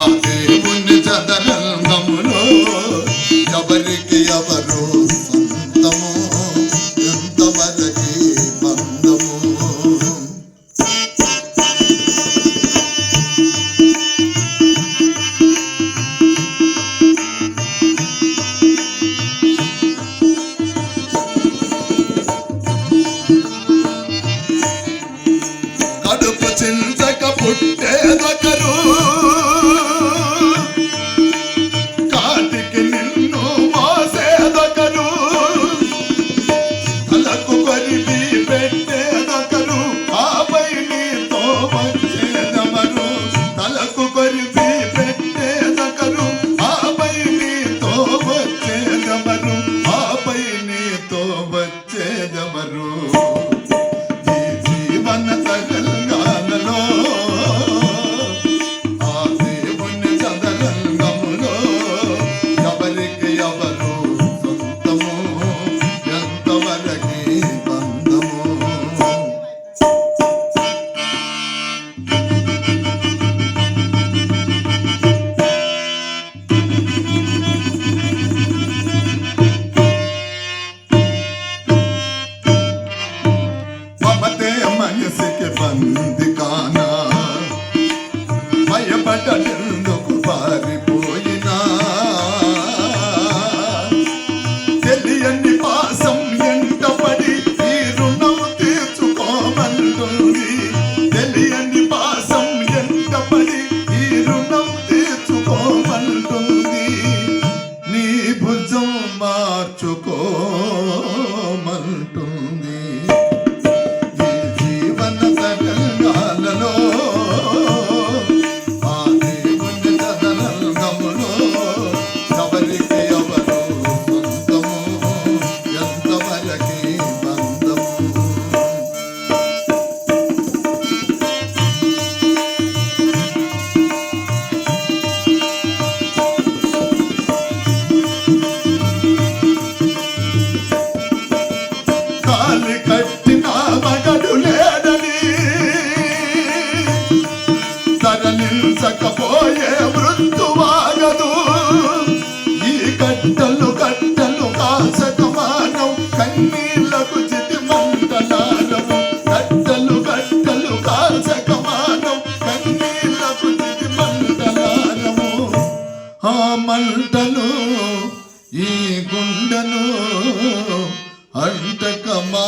దేవుని చదరంగంలో ఎవరికి ఎవరు మంటలు ఈ గుండెను అంటకమా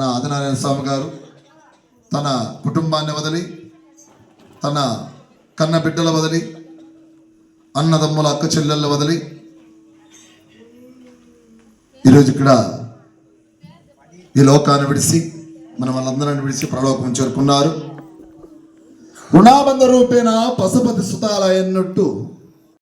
మన ఆదినారాయణ స్వామి గారు తన కుటుంబాన్ని వదిలి తన కన్న బిడ్డల వదిలి అన్నదమ్ముల అక్క చెల్లెళ్ళ వదిలి ఈరోజు ఇక్కడ ఈ లోకాన్ని విడిచి మన వాళ్ళందరిని విడిచి ప్రలోకం చేరుకున్నారు. రుణాబంధ రూపేణ పశుపతి సుతాలయన్నట్టు